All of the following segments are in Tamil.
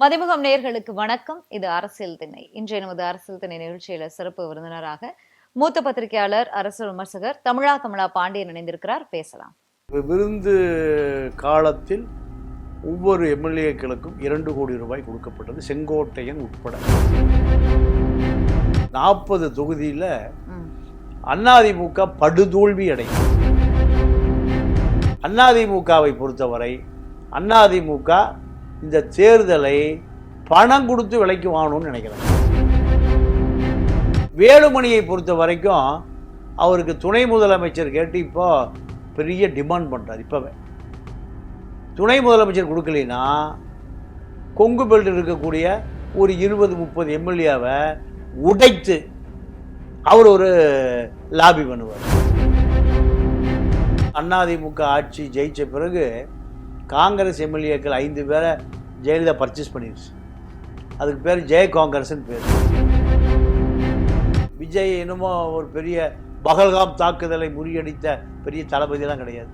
மதிமுகம் நேயர்களுக்கு வணக்கம். இது அரசியல் திணை இன்றைய நமது அரசியல் திணை நிகழ்ச்சியில சிறப்பு விருந்தினராக மூத்த பத்திரிகையாளர் அரசு விமர்சகர் தமிழா தமிழா பாண்டியன் இணைந்திருக்கிறார். பேசலாம். விருந்து காலத்தில் ஒவ்வொரு எம்எல்ஏக்களுக்கும் இரண்டு கோடி ரூபாய் கொடுக்கப்பட்டது செங்கோட்டையன் உட்பட. நாற்பது தொகுதியில் அதிமுக படுதோல்வி அடையும் அதிமுகவை பொறுத்தவரை அதிமுக இந்த தேர்தலை பணம் கொடுத்து விலைக்கு வாங்கணும்னு நினைக்கிறேன். வேலுமணியை பொறுத்த வரைக்கும் அவருக்கு துணை முதலமைச்சர் கேட்டு இப்போ பெரிய டிமாண்ட் பண்ணுறார் இப்போவே. துணை முதலமைச்சர் கொடுக்கலைன்னா கொங்கு பெல்ட் இருக்கக்கூடிய ஒரு இருபது முப்பது எம்எல்ஏவை உடைத்து அவர் ஒரு லாபி பண்ணுவார். அதிமுக ஆட்சி ஜெயித்த பிறகு காங்கிரஸ் எம்எல்ஏக்கள் ஐந்து பேரை ஜெயலலிதா பர்ச்சேஸ் பண்ணிடுச்சு அதுக்கு பேர் ஜெய காங்கிரஸ்னு பேர். விஜய் என்னமோ ஒரு பெரிய பகல்காம் தாக்குதலை முறியடித்த பெரிய தளபதியெல்லாம் கிடையாது.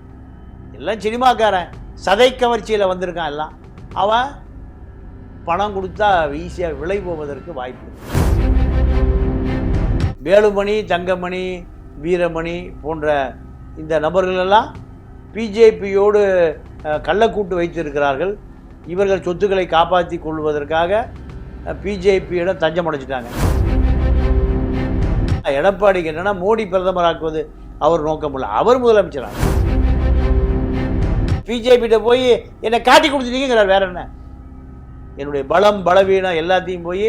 எல்லாம் சினிமாக்காரன். சதை கவர்ச்சியில் வந்திருக்கான் எல்லாம். அவன் பணம் கொடுத்தா ஈஸியாக விலை போவதற்கு வாய்ப்பு வேலுமணி தங்கமணி வீரமணி போன்ற இந்த நபர்களெல்லாம் பிஜேபியோடு கள்ளக்கூட்டு வைத்திருக்கிறார்கள். இவர்கள் சொத்துக்களை காப்பாற்றி கொள்வதற்காக பிஜேபியிடம் தஞ்சம் அடைச்சிட்டாங்க எடப்பாடிக்கு என்னென்னா மோடி பிரதமராக்குவது அவர் நோக்கம் இல்லை. அவர் முதலமைச்சராக பிஜேபிகிட்ட போய் என்னை காட்டி கொடுத்துட்டீங்கிறார் வேற என்ன? என்னுடைய பலம் பலவீனம் எல்லாத்தையும் போய்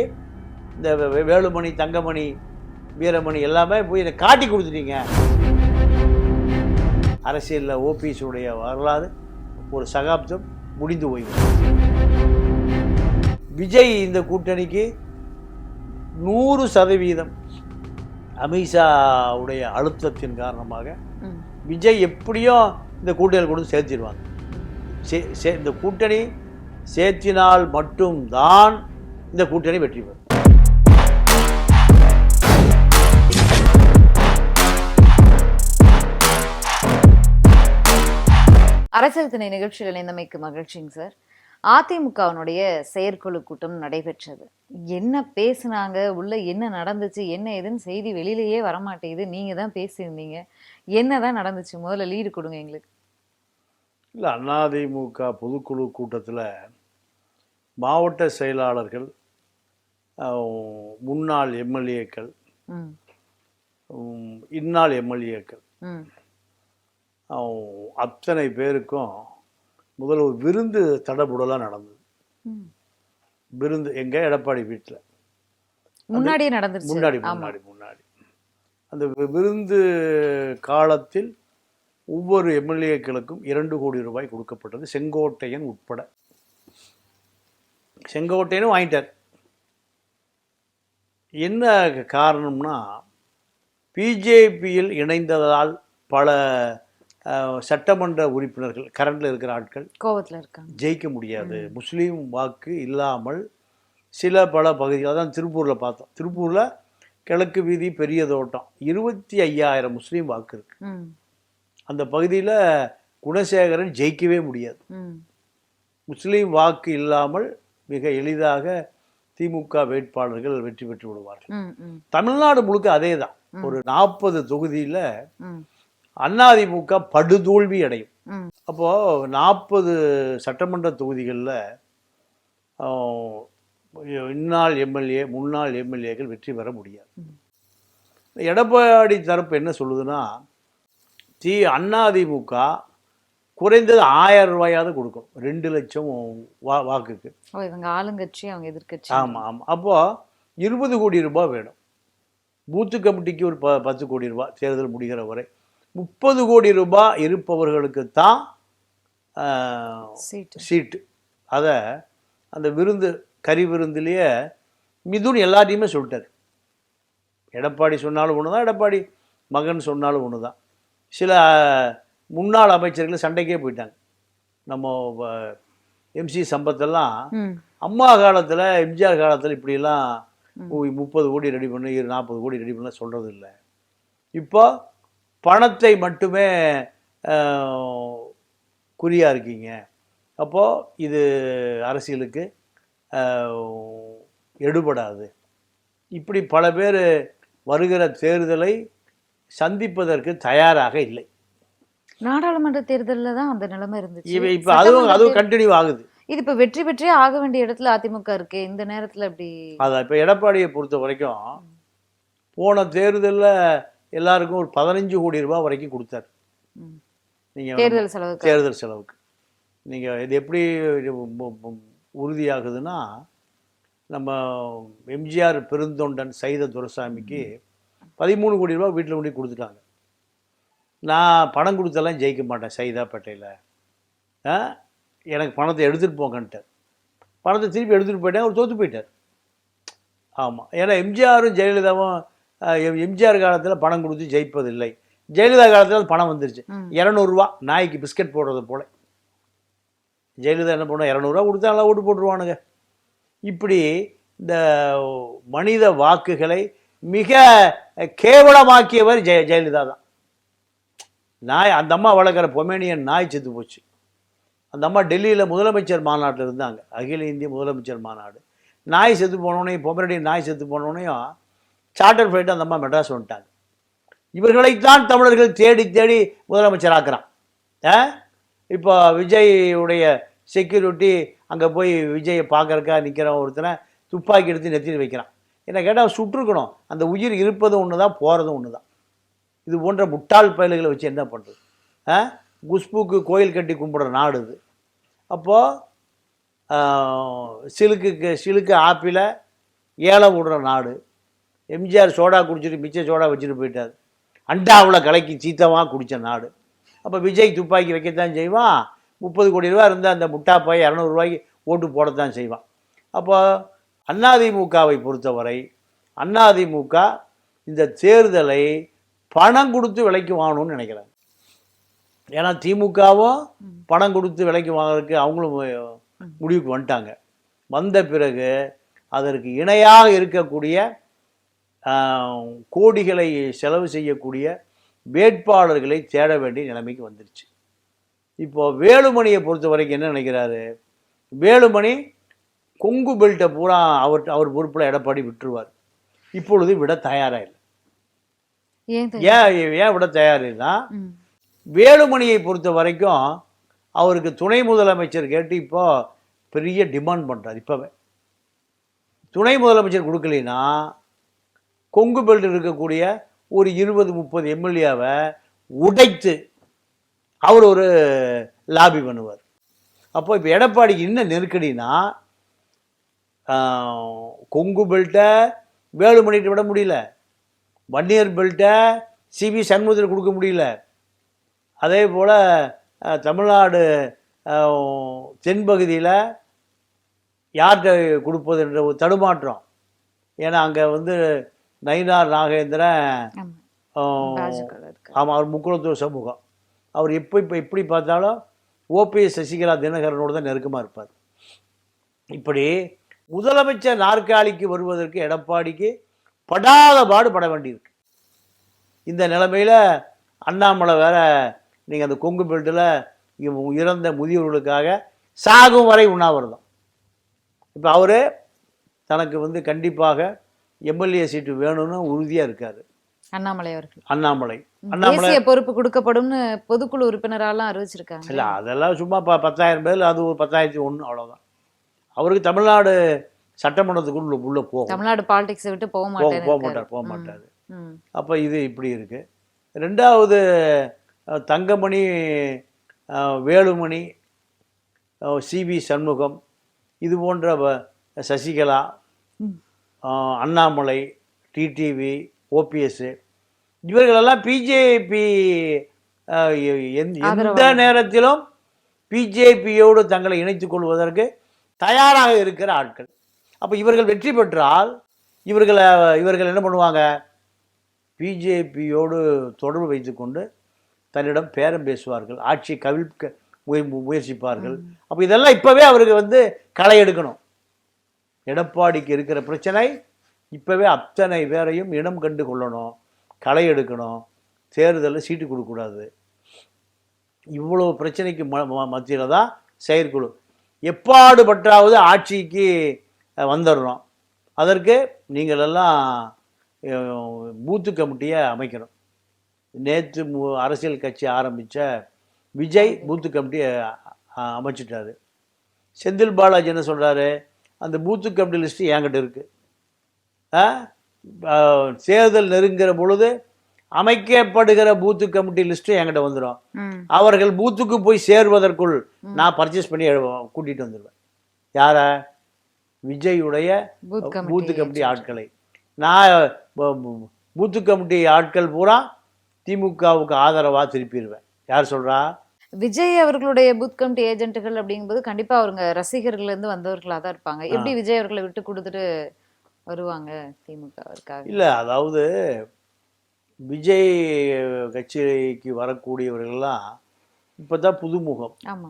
இந்த வே- வேலுமணி தங்கமணி வீரமணி எல்லாமே போய் என்னை காட்டி கொடுத்துட்டீங்க. அரசியலில் ஓபிஎஸ் உடைய வரலாறு ஒரு சகாப்தம். முடிந்து போய்விடும். விஜய் இந்த கூட்டணிக்கு நூறு சதவீதம் அமித்ஷாவுடைய அழுத்தத்தின் காரணமாக விஜய் எப்படியும் இந்த கூட்டணியில் கொண்டு சேர்த்திடுவாங்க. சே சே இந்த கூட்டணி சேர்த்தினால் மட்டும்தான் இந்த கூட்டணி வெற்றி பெறும். அரசியல் திணை நிகழ்ச்சியில் இணைந்தமைக்கு மகிழ்ச்சிங்க சார். அதிமுகவினுடைய செயற்குழு கூட்டம் நடைபெற்றது. என்ன பேசுனாங்க? உள்ள என்ன நடந்துச்சு? என்ன ஏதுன்னு செய்தி வெளியிலேயே வரமாட்டேங்குது. நீங்க தான் பேசியிருந்தீங்க. என்னதான் நடந்துச்சு? முதல்ல லீடு கொடுங்க எங்களுக்கு. இல்லை அதிமுக பொதுக்குழு கூட்டத்தில் மாவட்ட செயலாளர்கள் முன்னாள் எம்எல்ஏக்கள் இந்நாள் எம்எல்ஏக்கள் அத்தனை பேருக்கும் முதல்ல ஒரு விருந்து தடபுடலாக நடந்தது. விருந்து எங்கே? எடப்பாடி வீட்டில் முன்னாடியே நடந்துருச்சு. முன்னாடி முன்னாடி முன்னாடி. அந்த விருந்து காலத்தில் ஒவ்வொரு எம்எல்ஏக்களுக்கும் இரண்டு கோடி ரூபாய் கொடுக்கப்பட்டது. செங்கோட்டையன் உட்பட. செங்கோட்டையனும் வாங்கிட்டார். என்ன காரணம்னா பிஜேபியில் இணைந்ததால் பல சட்டமன்ற உறுப்பினர்கள் கரண்டில் இருக்கிற ஆட்கள் கோவத்துல இருக்காங்க. ஜெயிக்க முடியாது. முஸ்லீம் வாக்கு இல்லாமல் சில பல பகுதிகள் அதான் திருப்பூரில் பார்த்தோம். திருப்பூரில் கிழக்கு வீதி பெரிய தோட்டம். இருபத்தி ஐயாயிரம் முஸ்லீம் வாக்கு இருக்கு. அந்த பகுதியில் குணசேகரன் ஜெயிக்கவே முடியாது. முஸ்லீம் வாக்கு இல்லாமல் மிக எளிதாக திமுக வேட்பாளர்கள் வெற்றி பெற்று விடுவார்கள். தமிழ்நாடு முழுக்க அதே தான் ஒரு நாற்பது தொகுதியில் அதிமுக படுதோல்வி அடையும். ம். அப்போது நாற்பது சட்டமன்ற தொகுதிகளில் இந்நாள் எம்எல்ஏ முன்னாள் எம்எல்ஏக்கள் வெற்றி பெற முடியாது. எடப்பாடி தரப்பு என்ன சொல்லுதுன்னா தி அதிமுக குறைந்தது ஆயிரம் ரூபாயாவது கொடுக்கணும். ரெண்டு லட்சம் வா வாக்குக்கு. இவங்க ஆளுங்கட்சி அவங்க எதிர்க்கட்சி. ஆமாம் ஆமாம் அப்போது இருபது கோடி ரூபாய் வேணும். பூத்து கமிட்டிக்கு ஒரு ப பத்து கோடி ரூபாய் தேர்தல் முடிகிற வரை. முப்பது கோடி ரூபாய் இருப்பவர்களுக்கு தான் சீட்டு. அதை அந்த விருந்து கறி விருந்துலேயே மிதுன் எல்லாத்தையுமே சொல்லிட்டார். எடப்பாடி சொன்னாலும் ஒன்று தான் எடப்பாடி மகன் சொன்னாலும் ஒன்று தான் சில முன்னாள் அமைச்சர்கள் சண்டைக்கே போயிட்டாங்க. நம்ம எம்சி சம்பத்தெல்லாம் அம்மா காலத்தில் எம்ஜிஆர் காலத்தில் இப்படிலாம் முப்பது கோடி ரெடி பண்ணு இரு நாற்பது கோடி ரெடி பண்ண சொல்கிறது இல்லை இப்போ பணத்தை மட்டுமே ஆஹ், குறியா இருக்கீங்க. அப்போது இது அரசியலுக்கு எடுபடாது. இப்படி பல பேர் வருகிற தேர்தலை சந்திப்பதற்கு தயாராக இல்லை. நாடாளுமன்ற தேர்தல்ல தான் அந்த நிலைமை இருந்துச்சு. இவ இப்போ அதுவும் அதுவும் கண்டினியூ ஆகுது. இது இப்ப வெற்றி பெற்றே ஆக வேண்டிய இடத்துல அதிமுக இருக்கு இந்த நேரத்துல அப்படி அதான் இப்போ எடப்பாடியை பொறுத்த வரைக்கும் போன தேர்தலில் எல்லாருக்கும் ஒரு பதினஞ்சு கோடி ரூபாய் வரைக்கும் கொடுத்தாரு. நீங்கள் தேர்தல் செலவுக்கு. தேர்தல் செலவுக்கு. நீங்கள் இது எப்படி உறுதியாகுதுன்னா நம்ம எம்ஜிஆர் பெருந்தொண்டன் சைத துரைசாமிக்கு பதிமூணு கோடி ரூபாய் வீட்டில் கொண்டு கொடுத்துட்டாங்க. நான் பணம் கொடுத்தெல்லாம் ஜெயிக்க மாட்டேன் சைதாப்பேட்டையில் ஆ? எனக்கு பணத்தை எடுத்துகிட்டு போங்கன்ட்டார் பணத்தை திருப்பி எடுத்துகிட்டு போயிட்டேன் அவர் தோற்று போயிட்டார். ஆமாம் ஏன்னா எம்ஜிஆரும் ஜெயலலிதாவும் எம்ஜிஆர் காலத்தில் பணம் கொடுத்து ஜெயிப்பதில்லை. ஜெயலலிதா காலத்தில் பணம் வந்துருச்சு. இரநூறுவா நாய்க்கு பிஸ்கட் போடுறது போல. ஜெயலலிதா என்ன பண்ணுவோம் இரநூறுவா கொடுத்தா நல்லா ஓட்டு போட்டுருவானுங்க. இப்படி இந்த மனித வாக்குகளை மிக கேவலமாக்கியவர் ஜெய ஜெயலலிதா தான். நாய் அந்த அம்மா வளர்க்குற பொமேனியன் நாய் செத்து போச்சு. அந்த அம்மா டெல்லியில் முதலமைச்சர் மாநாட்டில் இருந்தாங்க. அகில இந்திய முதலமைச்சர் மாநாடு. நாய் செத்து போனோடனே பொமரடியன் நாய் செத்து போனோடனையும் சார்ட்டர் ஃப்ளைட் அந்த அம்மா மெட்ராஸ் வந்துட்டாங்க. இவர்களைத்தான் தமிழர்கள் தேடி தேடி முதலமைச்சராக்குறான். ஆ? இப்போ விஜய் உடைய செக்யூரிட்டி அங்கே போய் விஜயை பார்க்கறக்கா நிற்கிறவன் ஒருத்தனை துப்பாக்கி எடுத்து நெத்தியில் வைக்கிறான். என்ன கேட்டால் சுற்றுக்கணும் அந்த உயிர் இருப்பதும் ஒன்று தான் போகிறதும் ஒன்று தான் இது போன்ற முட்டாள் பயல்களை வச்சு என்ன பண்ணுறது ஆ? குஷ்புக்கு கோயில் கட்டி கும்பிட்ற நாடு இது. அப்போது சிலுக்கு சிலுக்கு ஆப்பிள ஏலம் விடுற நாடு. எம்ஜிஆர் சோடா குடிச்சிட்டு மிச்ச சோடா வச்சுட்டு போயிட்டார். அண்டாவில் கலக்கி சீத்தமாக குடித்த நாடு. அப்போ விஜய் துப்பாக்கி வைக்கத்தான் செய்வான். முப்பது கோடி ரூபா இருந்தால் அந்த முட்டாப்பாய் இரநூறுவாய்க்கு ஓட்டு போடத்தான் செய்வான். அப்போ அதிமுகவை பொறுத்தவரை அதிமுக இந்த தேர்தலை பணம் கொடுத்து விலைக்கு வாங்கணும்னு நினைக்கிறாங்க. ஏன்னா திமுகவும் பணம் கொடுத்து விலைக்கு வாங்குறதுக்கு அவங்களும் முடிவுக்கு வந்துட்டாங்க. வந்த பிறகு அதற்கு இணையாக இருக்கக்கூடிய கோடிகளை செலவு செய்யக்கூடிய வேட்பாளர்களை தேட வேண்டிய நிலைமைக்கு வந்துருச்சு. இப்போ வேலுமணியை பொறுத்த வரைக்கும் என்ன நினைக்கிறாரு? வேலுமணி கொங்கு பெல்ட்டை பூரா அவர் அவர் பொறுப்பில் எடப்பாடி விட்டுருவார். இப்பொழுது விட தயாராக இல்லை. ஏன் ஏன் விட தயாரில்லைன்னா ம். வேலுமணியை பொறுத்த வரைக்கும் அவருக்கு துணை முதலமைச்சர் கேட்டு இப்போ பெரிய டிமாண்ட் பண்ணுறார் இப்போவே. துணை முதலமைச்சர் கொடுக்கலைன்னா கொங்கு பெல்ட் இருக்கக்கூடிய ஒரு இருபது முப்பது எம்எல்ஏவை உடைத்து அவர் ஒரு லாபி பண்ணுவார். அப்போ இப்போ எடப்பாடிக்கு என்ன நெருக்கடினா கொங்கு பெல்ட்டை வேலுமணிட்டு விட முடியல. வன்னியர் பெல்ட்டை சிவி சண்முகத்தில் கொடுக்க முடியல. அதே போல் தமிழ்நாடு தென்பகுதியில் யார்கிட்ட கொடுப்பது என்ற ஒரு தடுமாற்றம். ஏன்னா அங்கே வந்து நயினார் நாகேந்திரன் ஆமாம் அவர் முக்குளத்தூர் சமூகம். அவர் எப்போ இப்போ எப்படி பார்த்தாலும் ஓபிஎஸ் சசிகலா தினகரனோடு தான் நெருக்கமாக இருப்பார். இப்படி முதலமைச்சர் நாற்காலிக்கு வருவதற்கு எடப்பாடிக்கு படாத பாடு பட வேண்டியிருக்கு. இந்த நிலைமையில் அண்ணாமலை வேற நீங்கள் அந்த கொங்கு பெல்ட்டில் இறந்த முதியோர்களுக்காக சாகும் வரை உண்ணாவிரதம். இப்போ அவர் தனக்கு வந்து கண்டிப்பாக எம்எல்ஏ சீட்டு வேணும்னு உறுதியாக இருக்கார். அண்ணாமலை அவர்கள். அண்ணாமலை. அண்ணாமலை பொறுப்பு கொடுக்கப்படும்னு பொதுக்குழு உறுப்பினராலாம் அறிவிச்சிருக்காங்க. இல்லை அதெல்லாம் சும்மா ப பத்தாயிரம் பேர் அது ஒரு பத்தாயிரத்தி ஒன்று அவ்வளோதான் அவருக்கு தமிழ்நாடு சட்டமன்றத்துக்குள்ள உள்ள போகும். தமிழ்நாடு பாலிடிக்ஸை விட்டு போக மாட்டேன்னு போக. மாட்டார் போக மாட்டார். அப்போ இது இப்படி இருக்கு. ரெண்டாவது தங்கமணி வேலுமணி சிவி சண்முகம் இது போன்ற சசிகலா அண்ணாமலை டிடிவி ஓபிஎஸ் இவர்களெல்லாம் பிஜேபி எந்த ஆதரவாளர். நேரத்திலும் பிஜேபியோடு தங்களை இணைத்துக் கொள்வதற்கு தயாராக இருக்கிற ஆட்கள். அப்போ இவர்கள் வெற்றி பெற்றால் இவர்களை இவர்கள் என்ன பண்ணுவாங்க? பிஜேபியோடு தொடர்பு வைத்துக்கொண்டு தன்னிடம் பேரம் பேசுவார்கள் ஆட்சி கவிழ்க்க முய- முயற்சிப்பார்கள். அப்போ இதெல்லாம் இப்போவே அவருக்கு வந்து களை எடுக்கணும். எடப்பாடிக்கு இருக்கிற பிரச்சனை இப்போவே அத்தனை பேரையும் இனம் கண்டு கொள்ளணும் களை எடுக்கணும் தேர்தலில் சீட்டு கொடுக்கக்கூடாது. இவ்வளோ பிரச்சனைக்கு ம மத்தியில் தான் செயற்குழு. எப்பாடுபட்டாவது ஆட்சிக்கு வந்துடுறோம் அதற்கு நீங்கள் எல்லாம் பூத்து கமிட்டியை அமைக்கணும். நேற்று அரசியல் கட்சி ஆரம்பித்த விஜய் பூத்து கமிட்டியை அமைச்சிட்டாரு. செந்தில் பாலாஜி என்ன சொல்கிறாரு அந்த பூத்து கமிட்டி லிஸ்ட்டு என்கிட்ட இருக்குது தேர்தல் நெருங்குற பொழுது அமைக்கப்படுகிற பூத்து கமிட்டி லிஸ்ட்டு என்கிட்ட வந்துடும் அவர்கள் பூத்துக்கு போய் சேர்வதற்குள் நான் பர்ச்சேஸ் பண்ணி கூட்டிட்டு வந்துடுவேன் யார? விஜயுடைய பூத் பூத்து கமிட்டி ஆட்களை. நான் பூத்து கமிட்டி ஆட்கள் பூரா திமுகவுக்கு ஆதரவா திருப்பிடுவேன். யார் சொல்றா? விஜய் அவர்களுடைய பூத் கமிட்டி ஏஜென்ட்டுகள் அப்படிங்கும்போது கண்டிப்பா அவருங்க ரசிகர்கள்ல இருந்து வந்தவர்களா தான் இருப்பாங்க. எப்படி விஜய் அவர்களை விட்டு கொடுத்துட்டு வருவாங்க திமுகவிற்காக? இல்ல அதாவது விஜய் கட்சிக்கு வரக்கூடியவர்கள்லாம் இப்பதான் புதுமுகம். ஆமா.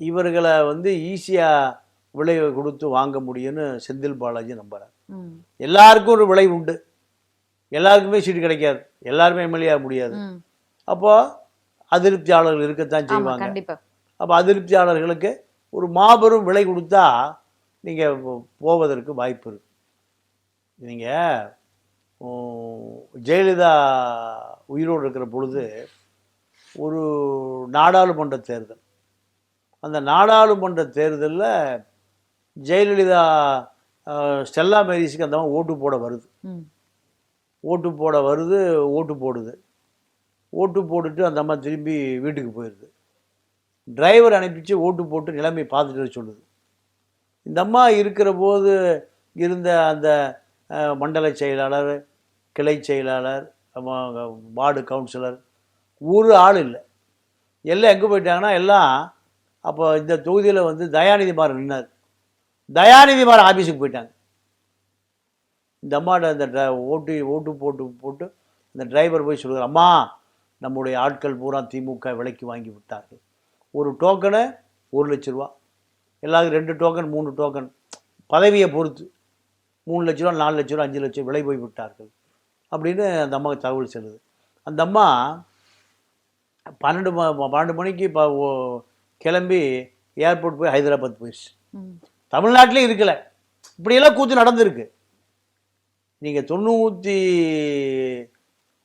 இவர்களை வந்து ஈஸியா விலை கொடுத்து வாங்க முடியும்னு செந்தில் பாலாஜி நம்புறார். எல்லாருக்கும் ஒரு விலை உண்டு. எல்லாருக்குமே சீட்டு கிடைக்காது. எல்லாருமே எம்எல்ஏ ஆக முடியாது. அப்போ அதிருப்தியாளர்கள் இருக்கத்தான் செய்வாங்க. அப்போ அதிருப்தியாளர்களுக்கு ஒரு மாபெரும் விலை கொடுத்தா நீங்கள் போவதற்கு வாய்ப்பு இருக்கு. நீங்கள் ஜெயலலிதா உயிரோடு இருக்கிற பொழுது ஒரு நாடாளுமன்ற தேர்தல். அந்த நாடாளுமன்ற தேர்தலில் ஜெயலலிதா ஸ்டெல்லா மேரிஸுக்கு அந்த ஓட்டு போட வருது. ஓட்டு போட வருது ஓட்டு போடுது. ஓட்டு போட்டுட்டு அந்த அம்மா திரும்பி வீட்டுக்கு போயிடுது. டிரைவர் அனுப்பிச்சு ஓட்டு போட்டு நிலைமை பார்த்துட்டு சொல்லுது. இந்த அம்மா இருக்கிற போது இருந்த அந்த மண்டல செயலாளர் கிளை செயலாளர் வார்டு கவுன்சிலர் ஒரு ஆள் இல்லை. எல்லாம் எங்கே போயிட்டாங்கன்னா எல்லாம் அப்போ இந்த தொகுதியில் வந்து தயாநிதி மாறன் நின்னார். தயாநிதி மாறன் ஆஃபீஸுக்கு போயிட்டாங்க. இந்த அம்மாட்ட அந்த ஓட்டு ஓட்டு போட்டு போட்டு அந்த டிரைவர் போய் சொல்லுவார் அம்மா நம்முடைய ஆட்கள் பூரா திமுக விலைக்கு வாங்கி விட்டார்கள். ஒரு டோக்கனு ஒரு லட்ச ரூபா. எல்லாருக்கும் ரெண்டு டோக்கன் மூணு டோக்கன். பதவியை பொறுத்து மூணு லட்ச ரூபா நாலு லட்ச ரூபா அஞ்சு லட்சம் விலை போய் விட்டார்கள். அப்படின்னு அந்த அம்மாவுக்கு தகவல் செல்லுது. அந்த அம்மா பன்னெண்டு ம பன்னெண்டு மணிக்கு இப்போ கிளம்பி ஏர்போர்ட் போய் ஹைதராபாத் போயிடுச்சு தமிழ்நாட்டிலே இருக்கல. இப்படியெல்லாம் கூத்து நடந்திருக்கு. நீங்கள் தொண்ணூற்றி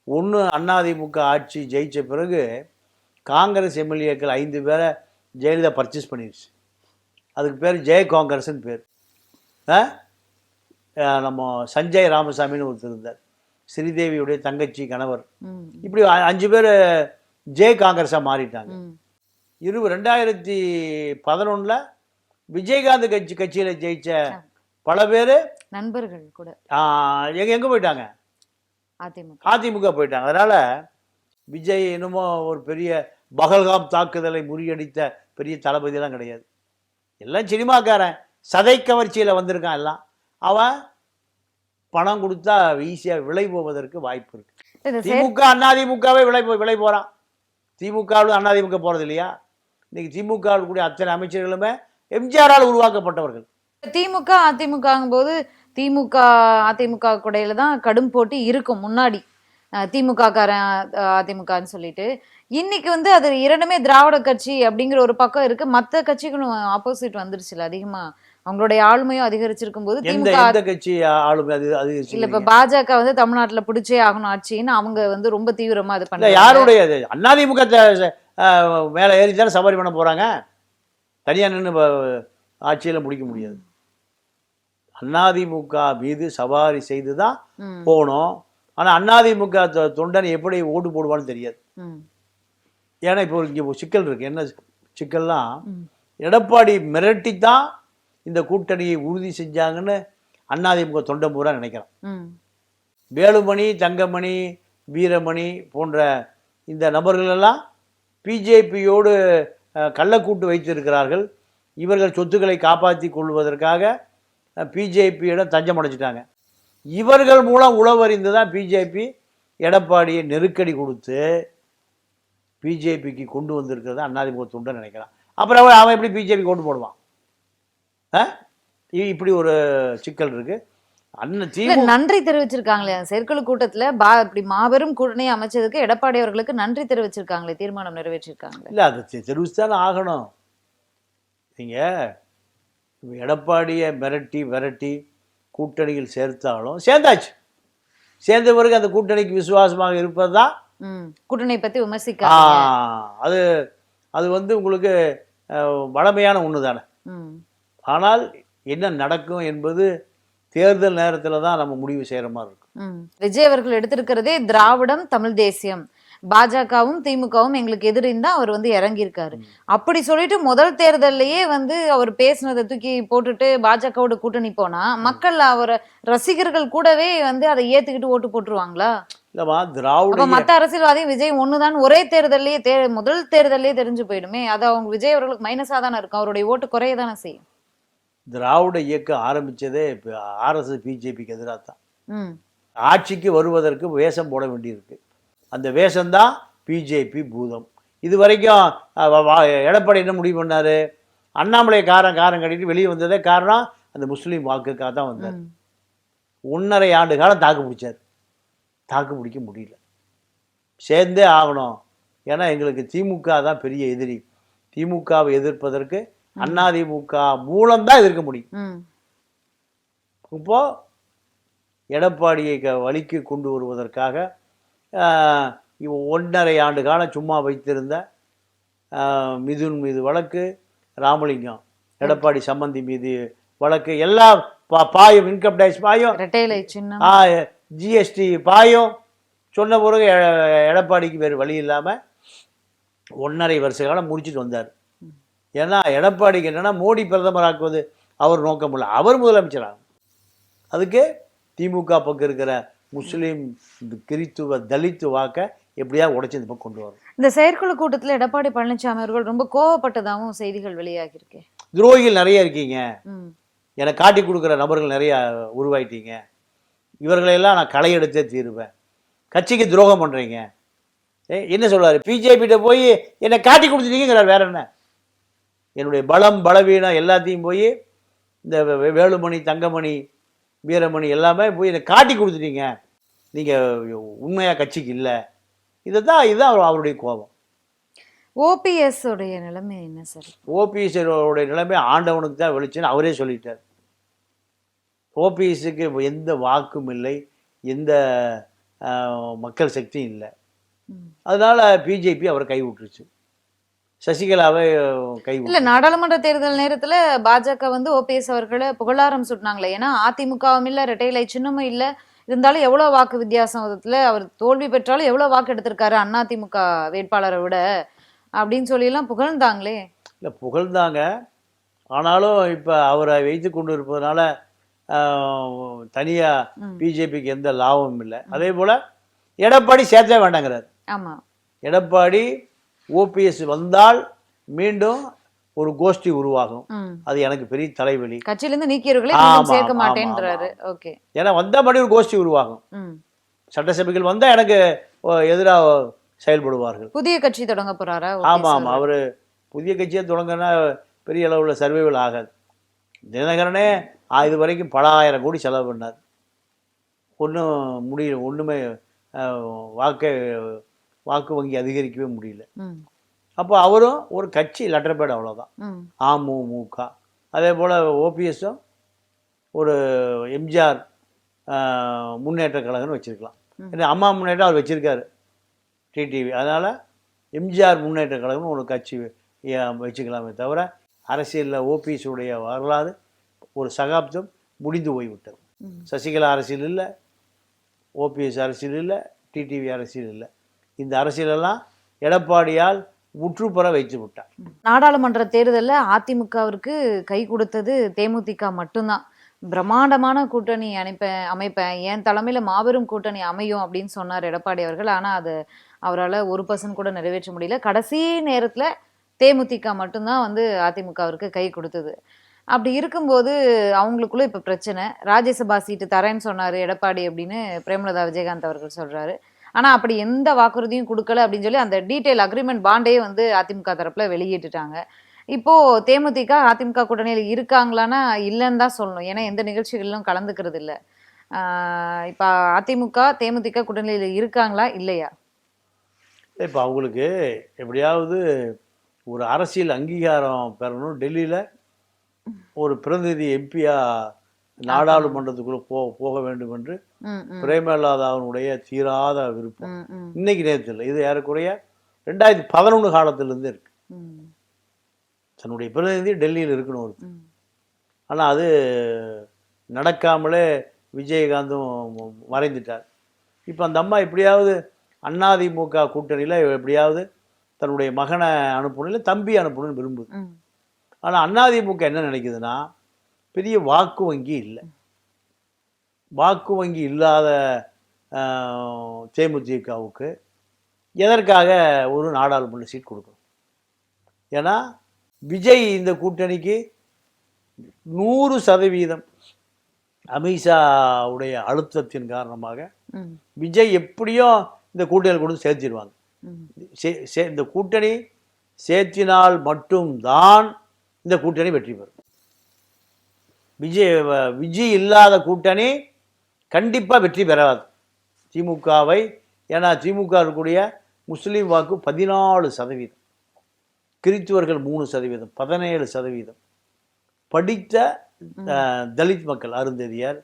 ஒன்று அதிமுக ஆட்சி ஜெயிச்ச பிறகு காங்கிரஸ் எம்எல்ஏக்கள் ஐந்து பேரை ஜெயலலிதா பர்ச்சேஸ் பண்ணிடுச்சு அதுக்கு பேர் ஜெய காங்கிரஸ்னு பேர். நம்ம சஞ்சய் ராமசாமின்னு ஒருத்தர் இருந்தார். ஸ்ரீதேவியுடைய தங்கச்சி கணவர். இப்படி அஞ்சு பேர் ஜெய காங்கிரஸாக மாறிட்டாங்க. இரு ரெண்டாயிரத்தி பதினொன்றில் விஜயகாந்த் கட்சி கட்சியில் ஜெயிச்ச பல பேர் நண்பர்கள் கூட. எங்கே எங்கே போயிட்டாங்க? அதிமுக. அதிமுக போயிட்டாங்க. அதனால் விஜய் என்னமோ ஒரு பெரிய பகல்காம் தாக்குதலை முறியடித்த பெரிய தளபதியெல்லாம் கிடையாது. எல்லாம் சினிமாக்காரன். சதை கவர்ச்சியில் வந்திருக்கான் எல்லாம். அவன் பணம் கொடுத்தா ஈஸியாக விலை போவதற்கு வாய்ப்பு இருக்கு. திமுக அதிமுகவே விலை போ- விலை போகிறான் திமுகவில் அதிமுக போகிறது இல்லையா? இன்னைக்கு திமுக கூடிய அத்தனை அமைச்சர்களுமே எம்ஜிஆரால் உருவாக்கப்பட்டவர்கள். திமுக அதிமுகங்கும் போது திமுக அதிமுக கூடையில தான் கடும் போட்டி இருக்கும் முன்னாடி. அஹ் திமுக காரன் அஹ் அதிமுகன்னு சொல்லிட்டு. இன்னைக்கு வந்து அது இரண்டுமே திராவிட கட்சி அப்படிங்கிற ஒரு பக்கம் இருக்கு. மத்த கட்சிகளும் ஆப்போசிட் வந்துருச்சுல அதிகமா. அவங்களுடைய ஆளுமையும் அதிகரிச்சிருக்கும் போது திமுக எந்த கட்சி ஆளுமை அது அது இல்ல இப்ப பாஜக வந்து தமிழ்நாட்டுல பிடிச்சே ஆகணும் ஆட்சின்னு அவங்க வந்து ரொம்ப தீவிரமா இது இல்ல பண்ணாங்க யாருடைய அது? அதிமுக மேல ஏறி தானே சவாரி பண்ண போறாங்க? தனியா நின்று ஆட்சியில முடிக்க முடியாது. அதிமுக மீது சவாரி செய்து தான் ம், போகணும் ஆனா அதிமுக தொ- தொண்டன் எப்படி ஓட்டு போடுவான்னு தெரியாது. ஏன்னா இப்போ இங்கே சிக்கல் இருக்கு. என்ன சிக்கல்லாம் ம். எடப்பாடி மிரட்டி தான் இந்த கூட்டணியை உறுதி செஞ்சாங்கன்னு அதிமுக தொண்டன் பூரா நினைக்கிறான். வேலுமணி தங்கமணி வீரமணி போன்ற இந்த நபர்களெல்லாம் பிஜேபியோடு கள்ளக்கூட்டு வைத்திருக்கிறார்கள். இவர்கள் சொத்துக்களை காப்பாற்றி கொள்வதற்காக பிஜேபியிடம் தஞ்சம் அடைச்சிட்டாங்க இவர்கள் மூலம் உளவறிந்து தான் பிஜேபி எடப்பாடியை நெருக்கடி கொடுத்து பிஜேபிக்கு கொண்டு வந்திருக்கிறத அண்ணாதிமுக தொண்டை நினைக்கிறான். அப்புறம் அவன் அவன் எப்படி பிஜேபி கொண்டு போடுவான்? இப்படி ஒரு சிக்கல் இருக்கு. நன்றி தெரிவிச்சிருக்காங்களே. செயற்குழு கூட்டத்துல பா இப்படி மாபெரும் கூட்டணி அமைச்சதுக்கு எடப்பாடி அவர்களுக்கு நன்றி தெரிவிச்சிருக்காங்களே தீர்மானம் நிறைவேற்றிருக்காங்களே. இல்லை அது தெரிவிச்சுதானே ஆகணும். நீங்கள் எடப்பாடியை மிரட்டி விரட்டி கூட்டணியில் சேர்த்தாலும் சேர்ந்தாச்சு. சேர்ந்த பிறகு அந்த கூட்டணிக்கு விசுவாசமாக இருப்பது தான் கூட்டணி பத்தி ஆ, விமர்சிக்காதீங்க. அது அது வந்து உங்களுக்கு வளமையான ஒன்று தானே. ஆனால் என்ன நடக்கும் என்பது தேர்தல் நேரத்தில் தான் நம்ம முடிவு செய்கிற மாதிரி இருக்கும். விஜய் அவர்கள் எடுத்திருக்கிறதே திராவிடம் தமிழ் தேசியம். பாஜகவும் திமுகவும் எங்களுக்கு எதிரின்னு தான் அவர் வந்து இறங்கியிருக்காரு. அப்படி சொல்லிட்டு முதல் தேர்தல்லையே வந்து அவர் பேசினதை தூக்கி போட்டுட்டு பாஜகவோட கூட்டணி போனா மக்கள் அவரை ரசிகர்கள் கூடவே வந்து அதை ஏத்துக்கிட்டு ஓட்டு போட்டுருவாங்களா? இல்லைம்மா திராவிட மத்த அரசியல்வாதியும் விஜய் ஒண்ணுதான் ஒரே தேர்தல்லயே தே முதல் தேர்தல்லயே தெரிஞ்சு போயிடுமே. அது அவங்க விஜய் அவர்களுக்கு மைனஸா தானே இருக்கும். அவருடைய ஓட்டு குறைய தானே செய்யும். திராவிட இயக்கம் ஆரம்பித்ததே இப்போ ஆர்எஸ்எஸ் பிஜேபிக்கு எதிராக தான் ஆட்சிக்கு வருவதற்கு வேஷம் போட வேண்டியிருக்கு. அந்த வேஷம்தான் பிஜேபி பூதம். இது வரைக்கும் எடப்பாடி என்ன முடிவு பண்ணாரு? அண்ணாமலை காரம் காரம் கட்டிட்டு வெளியே வந்ததே காரணம் அந்த முஸ்லீம் வாக்குக்காக தான் வந்தார். ஒன்றரை ஆண்டு காலம் தாக்கு பிடிச்சார். தாக்கு பிடிக்க முடியல. சேர்ந்தே ஆகணும். ஏன்னா எங்களுக்கு திமுக தான் பெரிய எதிரி. திமுகவை எதிர்ப்பதற்கு அதிமுக மூலம்தான் எதிர்க்க முடியும். இப்போ எடப்பாடியை க வழிக்கு கொண்டு வருவதற்காக ஒன்றரை ஆண்டு காலம் சும்மா வைத்திருந்த மிதுன் மீது வழக்கு ராமலிங்கம் எடப்பாடி சம்பந்தி மீது வழக்கு எல்லாம் பா பாயும் இன்கம் டேக்ஸ் பாயும் ஜிஎஸ்டி பாயும் சொன்ன பிறகு எடப்பாடிக்கு வேறு வழி இல்லாமல் ஒன்றரை வருஷ காலம் முடிச்சுட்டு வந்தார். ஏன்னா எடப்பாடிக்கு என்னன்னா மோடி பிரதமராக்குவது அவர் நோக்கம் இல்லை. அவர் முதலமைச்சராகும் அதுக்கு திமுக பக்கம் இருக்கிற முஸ்லீம் கிறித்துவ தலித்து வாக்க எப்படியா உடைச்சு இந்த பக்கம் கொண்டு வரும் இந்த செயற்குழு கூட்டத்துல எடப்பாடி பழனிசாமி அவர்கள் ரொம்ப கோவப்பட்டதாகவும் செய்திகள் வெளியாகி இருக்கு துரோகிகள் நிறைய இருக்கீங்க. எனக்கு காட்டி கொடுக்குற நபர்கள் நிறைய உருவாயிட்டீங்க. இவர்களையெல்லாம் நான் களை எடுத்தே தீருவேன். கட்சிக்கு துரோகம் பண்ணுறீங்க என்ன சொல்றாரு? பிஜேபிகிட்ட போய் என்னை காட்டி கொடுத்துட்டீங்கிறார் வேற என்ன? என்னுடைய பலம் பலவீனம் எல்லாத்தையும் போய் இந்த வேலுமணி தங்கமணி வீரமணி எல்லாமே போய் என்னை காட்டி கொடுத்துட்டீங்க. நீங்கள் உண்மையாக கட்சிக்கு இல்லை. இதை தான் இதுதான் அவர் அவருடைய கோபம். ஓபிஎஸ் உடைய நிலைமை என்ன சார்? ஓபிஎஸ்ஸோடைய நிலைமை ஆண்டவனுக்கு தான் வெளிச்சுன்னு அவரே சொல்லிட்டார். ஓபிஎஸ்ஸுக்கு எந்த வாக்கும் இல்லை எந்த மக்கள் சக்தியும் இல்லை. அதனால பிஜேபி அவரை கை விட்டுருச்சு சசிகலாவை கை இல்ல நாடாளுமன்ற தேர்தல் நேரத்துல பாஜக வந்து ஓபிஎஸ் அவர்களை புகழாரம் சுட்டினாங்களே. ஏன்னா அதிமுகவும் இல்ல இரட்டையிலை சின்னமும் இல்ல. இருந்தாலும் எவ்வளவு வாக்கு வித்தியாசத்துல அவர் தோல்வி பெற்றாலும் எவ்வளவு வாக்கு எடுத்திருக்காரு அதிமுக வேட்பாளரை விட அப்படின்னு சொல்லி எல்லாம் புகழ்ந்தாங்களே. இல்லை புகழ்ந்தாங்க. ஆனாலும் இப்போ அவரை வைத்து கொண்டு இருப்பதனால தனியாக ம். பிஜேபிக்கு எந்த லாபமும் இல்லை. அதே போல் எடப்பாடி சேர்த்தே வேண்டாங்கிறார். ஆமா. எடப்பாடி ஓபிஎஸ் வந்தால் மீண்டும் ஒரு கோஷ்டி உருவாகும். அது எனக்கு பெரிய தலைவலி. கட்சியில இருந்து நீக்கியவர்களே சேர்க்க மாட்டேன்றாரு. ஓகே. ஏன்னா வந்தால் மறுபடியும் ஒரு கோஷ்டி உருவாகும். சட்டசபைகள் வந்தால் எனக்கு எதிராக செயல்படுவார்கள். புதிய கட்சி தொடங்க போறாரா? ஆமாம் ஆமாம் அவர் புதிய கட்சியை தொடங்கினா பெரிய அளவில் சர்வைவல் ஆகாது. தினகரனே இது வரைக்கும் பல ஆயிரம் கோடி செலவு பண்ணார். ஒன்றும் முடியல ஒன்றுமே வாக்கை வாக்கு வங்கி அதிகரிக்கவே முடியல. அப்போ அவரும் ஒரு கட்சி லெட்டர் பேட் அவ்வளோதான் அமமுக அதே போல் ஓபிஎஸும் ஒரு எம்ஜிஆர் முன்னேற்ற கழகம்னு வச்சுருக்கலாம். ஏன்னா அம்மா முன்னேற்றம் அவர் வச்சுருக்காரு டிடிவி அதனால் எம்ஜிஆர் முன்னேற்ற கழகம்னு ஒரு கட்சி வச்சுக்கலாமே தவிர அரசியலில் ஓபிஎஸ் உடைய வரலாறு ஒரு சகாப்தம் முடிந்து போய்விட்டது. சசிகலா அரசியல் இல்லை ஓபிஎஸ் அரசியல் இல்லை டிடிவி அரசியல் இல்லை. இந்த அரசியலெல்லாம் எடப்பாடியால் உற்றுப்புற வைத்து விட்டார். நாடாளுமன்ற தேர்தலில் அதிமுகவிற்கு கை கொடுத்தது தேமுதிக மட்டும்தான். பிரம்மாண்டமான கூட்டணி அனுப்பேன் அமைப்பேன். என் தலைமையில் மாபெரும் கூட்டணி அமையும் அப்படின்னு சொன்னார் எடப்பாடி அவர்கள். ஆனால் அது அவரால் ஒரு பர்சன்ட் கூட நிறைவேற்ற முடியல. கடைசி நேரத்தில் தேமுதிக மட்டும்தான் வந்து அதிமுகவிற்கு கை கொடுத்தது. அப்படி இருக்கும்போது அவங்களுக்குள்ள இப்போ பிரச்சனை. ராஜ்யசபா சீட்டு தரேன்னு சொன்னார் எடப்பாடி அப்படின்னு பிரேமலதா விஜயகாந்த் அவர்கள் சொல்கிறாரு ஆனால் அப்படி எந்த வாக்குறுதியும் கொடுக்கல அப்படின்னு சொல்லி அந்த டீட்டெயில் அக்ரிமெண்ட் பாண்டே வந்து அதிமுக தரப்பில் வெளியிட்டுட்டாங்க. இப்போது தேமுதிக அதிமுக கூட்டணியில் இருக்காங்களான்னா இல்லைன்னு தான் சொல்லணும். ஏன்னா எந்த நிகழ்ச்சிகளிலும் கலந்துக்கிறது இல்லை. இப்போ அதிமுக தேமுதிக கூட்டணியில் இருக்காங்களா இல்லையா? இப்போ அவங்களுக்கு எப்படியாவது ஒரு அரசியல் அங்கீகாரம் பெறணும். டெல்லியில் ஒரு பிரதிநிதி எம்பியாக நாடாளுமன்றத்துக்குள்ள போ போக வேண்டும் என்று பிரேமலாதாவனுடைய தீராத விருப்பம். இன்னைக்கு நேரத்தில் இல்லை இது ஏறக்குறைய ரெண்டாயிரத்தி பதினொன்று காலத்திலிருந்து இருக்கு. தன்னுடைய பிரதிநிதி டெல்லியில் இருக்கணும் ஒரு. ஆனால் அது நடக்காமலே விஜயகாந்தும் மறைந்துட்டார். இப்போ அந்த அம்மா எப்படியாவது அதிமுக கூட்டணியில் எப்படியாவது தன்னுடைய மகனை அனுப்பணும் இல்லை தம்பி அனுப்பணும்னு விரும்புது. ஆனால் அதிமுக என்ன நினைக்குதுன்னா பெரிய வாக்கு வங்கி இல்லை. வாக்கு வங்கி இல்லாத தேமுதிகவுக்கு எதற்காக ஒரு நாடாளுமன்ற சீட் கொடுக்கணும்? ஏன்னா விஜய் இந்த கூட்டணிக்கு நூறு சதவீதம் அமித்ஷாவுடைய அழுத்தத்தின் காரணமாக விஜய் எப்படியும் இந்த கூட்டணியில் கொண்டு சேர்த்திடுவாங்க இந்த கூட்டணி சேர்த்தினால் மட்டும்தான் இந்த கூட்டணி வெற்றி பெறும். விஜய் விஜய் இல்லாத கூட்டணி கண்டிப்பாக வெற்றி பெறாது. திமுகவை ஏன்னா திமுக இருக்கக்கூடிய முஸ்லீம் வாக்கு பதினாலு சதவீதம். கிறித்துவர்கள் மூணு சதவீதம் பதினேழு சதவீதம். படித்த தலித் மக்கள் அருந்ததியர்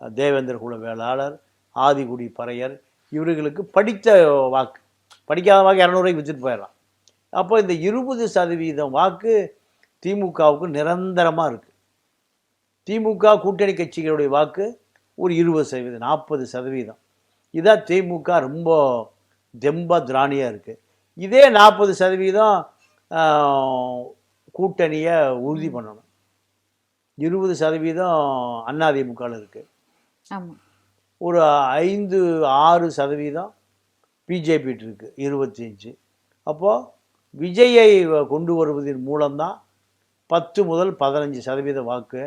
தேவேந்திர குல வேளாளர் ஆதிகுடி பறையர் இவர்களுக்கு படித்த வாக்கு. படிக்காத வாக்கு இரநூறுவாய்க்கு விற்றுட்டு போயிடலாம். அப்போ இந்த இருபது சதவீதம் வாக்கு திமுகவுக்கு நிரந்தரமாக இருக்குது திமுக கூட்டணி கட்சிகளுடைய வாக்கு ஒரு இருபது சதவீதம் நாற்பது சதவீதம். இதான் திமுக ரொம்ப தெம்ப திராணியாக இருக்குது இதே நாற்பது சதவீதம் கூட்டணியை உறுதி பண்ணணும். இருபது சதவீதம் அதிமுகவில் இருக்குது ஒரு ஐந்து ஆறு சதவீதம் பிஜேபி இருக்கு இருபத்தஞ்சு. அப்போது விஜயை கொண்டு வருவதன் மூலம்தான் பத்து முதல் பதினஞ்சு சதவீத வாக்கு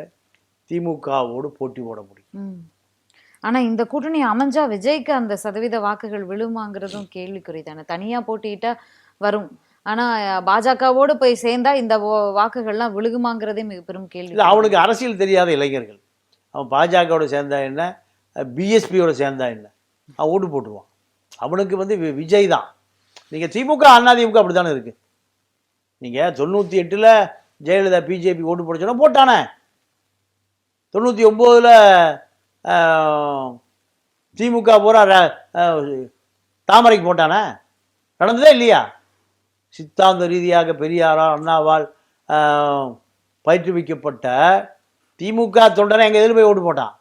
திமுகவோடு போட்டி போட முடியும். ம். ஆனா இந்த கூட்டணி அமைஞ்சா விஜய்க்கு அந்த சதவீத வாக்குகள் விழுமாங்கிறதும் கேள்விக்குறி தானே தனியா போட்டியிட்டா வரும். ஆனா பாஜகவோடு போய் சேர்ந்தா இந்த வாக்குகள்லாம் விழுகுமாங்கிறதே மிக பெரும் கேள்வி. இல்லை அவனுக்கு அரசியல் தெரியாத இளைஞர்கள். அவன் பாஜகவோட சேர்ந்தா என்ன? பிஎஸ்பியோட சேர்ந்தா என்ன? அவன் ஓட்டு போட்டுருவான். அவனுக்கு வந்து விஜய் தான். நீங்கள் திமுக அதிமுக அப்படி தானே இருக்குது நீங்கள் தொண்ணூற்றி எட்டில் ஜெயலலிதா பிஜேபி ஓட்டு போட சொன்னா போட்டானே. தொண்ணூற்றி ஒம்போதில் திமுக பூரா தாமரைக்கு போட்டானே. நடந்ததே இல்லையா? சித்தாந்த ரீதியாக பெரியாரால் அண்ணாவால் பயிற்றுவிக்கப்பட்ட திமுக தொண்டனை எங்க எதில் போய் ஓட்டு போட்டான்?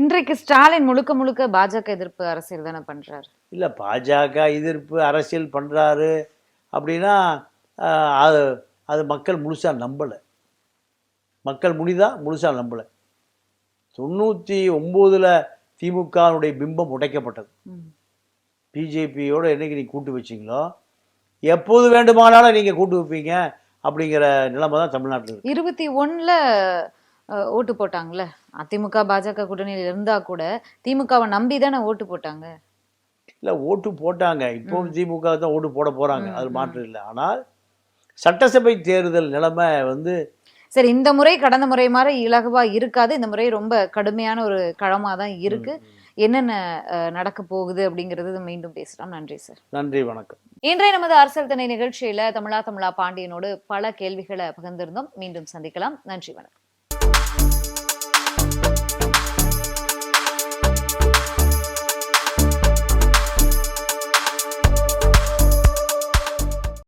இன்றைக்கு ஸ்டாலின் முழுக்க முழுக்க பாஜக எதிர்ப்பு அரசியல் தானே பண்றாரு. இல்லை பாஜக எதிர்ப்பு அரசியல் பண்ணுறாரு அப்படின்னா அது அது மக்கள் முழுசாக நம்பலை. மக்கள் முடிதா முழுசாக நம்பலை. தொண்ணூற்றி ஒம்போதில் திமுகனுடைய பிம்பம் உடைக்கப்பட்டது. பிஜேபியோட என்னைக்கு நீ கூட்டு வச்சிங்களோ எப்போது வேண்டுமானாலும் நீங்கள் கூட்டு வைப்பீங்க அப்படிங்கிற நிலைமை தான் தமிழ்நாட்டில் இருபத்தி அஹ், ஓட்டு போட்டாங்கல்ல. அதிமுக பாஜக கூட்டணியில் இருந்தா கூட திமுகவை நம்பி தானே ஓட்டு போட்டாங்க? இல்லை ஓட்டு போட்டாங்க. இப்போ திமுக தான் ஓட்டு போட போகிறாங்க அது ம். மாற்றம் இல்லை. ஆனால் சட்டசபை தேர்தல் நிலைமை வந்து சரி இந்த முறை கடந்த முறை மாதிரி இலகுவா இருக்காது. இந்த முறை ரொம்ப கடுமையான ஒரு களமா தான் இருக்கு. என்னென்ன நடக்க போகுது அப்படிங்கறது மீண்டும் பேசலாம். நன்றி சார். நன்றி வணக்கம். இன்றைய நமது அரசியல் திணை நிகழ்ச்சியில தமிழா தமிழா பாண்டியனோடு பல கேள்விகளை பகிர்ந்திருந்தோம். மீண்டும் சந்திக்கலாம். நன்றி வணக்கம்.